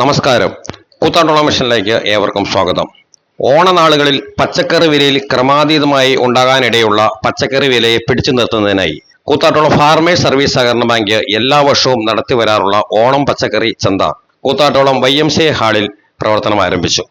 നമസ്കാരം. കൂത്താട്ടോളം മിഷനിലേക്ക് ഏവർക്കും സ്വാഗതം. ഓണനാളുകളിൽ പച്ചക്കറി വിലയിൽ ക്രമാതീതമായി ഉണ്ടാകാനിടയുള്ള പച്ചക്കറി വിലയെ പിടിച്ചു നിർത്തുന്നതിനായി കൂത്താട്ടോളം ഫാർമേഴ്സ് സർവീസ് സഹകരണ ബാങ്ക് എല്ലാ വർഷവും നടത്തി വരാറുള്ള ഓണം പച്ചക്കറി ചന്ത കൂത്താട്ടോളം വൈ എം സി ഹാളിൽ പ്രവർത്തനം ആരംഭിച്ചു.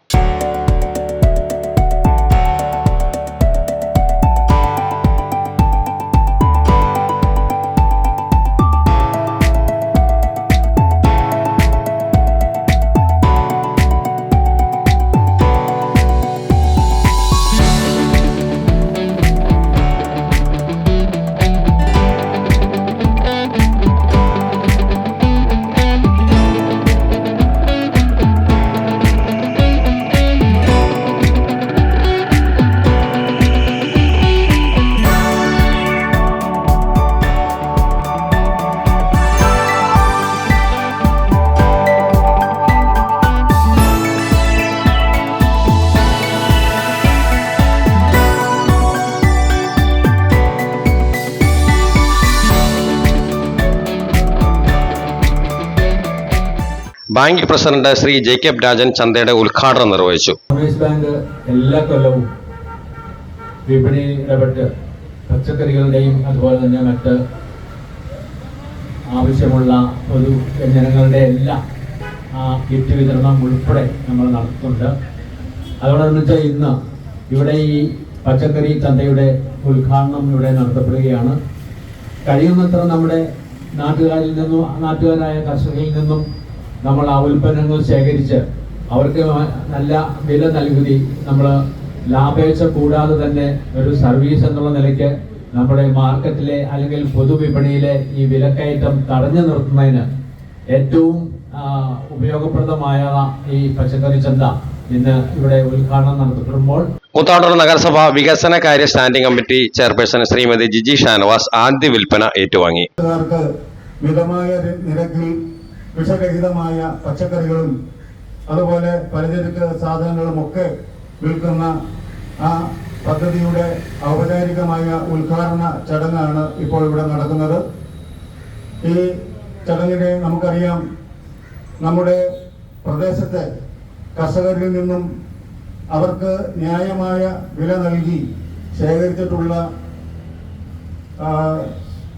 ബാങ്ക് പ്രസിഡന്റ് ശ്രീ ജേക്കബ് രാജൻ ചന്തയുടെ ഉദ്ഘാടനം നിർവഹിച്ചു. ബാങ്ക് എല്ലാ കൊല്ലവും വിപണി ഇടപെട്ട് പച്ചക്കറികളുടെയും അതുപോലെ തന്നെ മറ്റ് ആവശ്യമുള്ള ഒരു ജനങ്ങളുടെ എല്ലാം ആ കിറ്റ് വിതരണം ഉൾപ്പെടെ നമ്മൾ നടത്തുന്നുണ്ട്. അതോടനുബന്ധിച്ച് ഇന്ന് ഇവിടെ ഈ പച്ചക്കറി ചന്തയുടെ ഉദ്ഘാടനം ഇവിടെ നടത്തപ്പെടുകയാണ്. കഴിയുന്നത്ര നമ്മുടെ നാട്ടുകാരിൽ നിന്നും നാട്ടുകാരായ കർഷകരിൽ നിന്നും നമ്മൾ ആ ഉൽപ്പന്നങ്ങൾ ശേഖരിച്ച് അവർക്ക് നല്ല വില നൽകി നമ്മൾ ലാഭേച്ഛ കൂടാതെ തന്നെ ഒരു സർവീസ് എന്നുള്ള നിലയ്ക്ക് നമ്മുടെ മാർക്കറ്റിലെ അല്ലെങ്കിൽ പൊതുവിപണിയിലെ ഈ വിലക്കയറ്റം തടഞ്ഞു നിർത്തുന്നതിന് ഏറ്റവും ഉപയോഗപ്രദമായ ഈ പച്ചക്കറി ചന്ത ഇന്ന് ഇവിടെ ഉദ്ഘാടനം നടത്തപ്പെടുമ്പോൾ കൂത്താട്ടൂർ നഗരസഭ വികസന കാര്യ standing committee chairperson Shrimati Jiji Shanavas ആദ്യ വിൽപ്പന ഏറ്റുവാങ്ങി. മിതമായ നിരക്കിൽ വിഷരഹിതമായ പച്ചക്കറികളും അതുപോലെ പലചരക്ക് സാധനങ്ങളും ഒക്കെ വിൽക്കുന്ന ആ പദ്ധതിയുടെ ഔപചാരികമായ ഉദ്ഘാടന ചടങ്ങാണ് ഇപ്പോൾ ഇവിടെ നടക്കുന്നത്. ഈ ചടങ്ങിനെ നമുക്കറിയാം നമ്മുടെ പ്രദേശത്തെ കർഷകരിൽ നിന്നും അവർക്ക് ന്യായമായ വില നൽകി ശേഖരിച്ചിട്ടുള്ള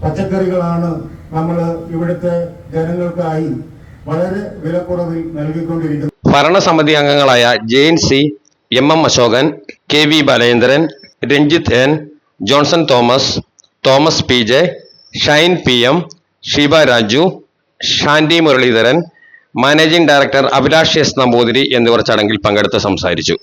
പച്ചക്കറികളാണ് നമ്മൾ ഇവിടുത്തെ ജനങ്ങൾക്കായി വളരെ വിലക്കുറവിൽ നൽകിക്കൊണ്ടിരിക്കുന്നത്. ഭരണസമിതി അംഗങ്ങളായ Jain C M M Ashokan K V Balendran Ranjith N Johnson Thomas Thomas P J Shine P M Sheeba Raju Shandy Muraleedharan managing director Abhilash S Namboothiri എന്നിവർ ചടങ്ങിൽ പങ്കെടുത്ത് സംസാരിച്ചു.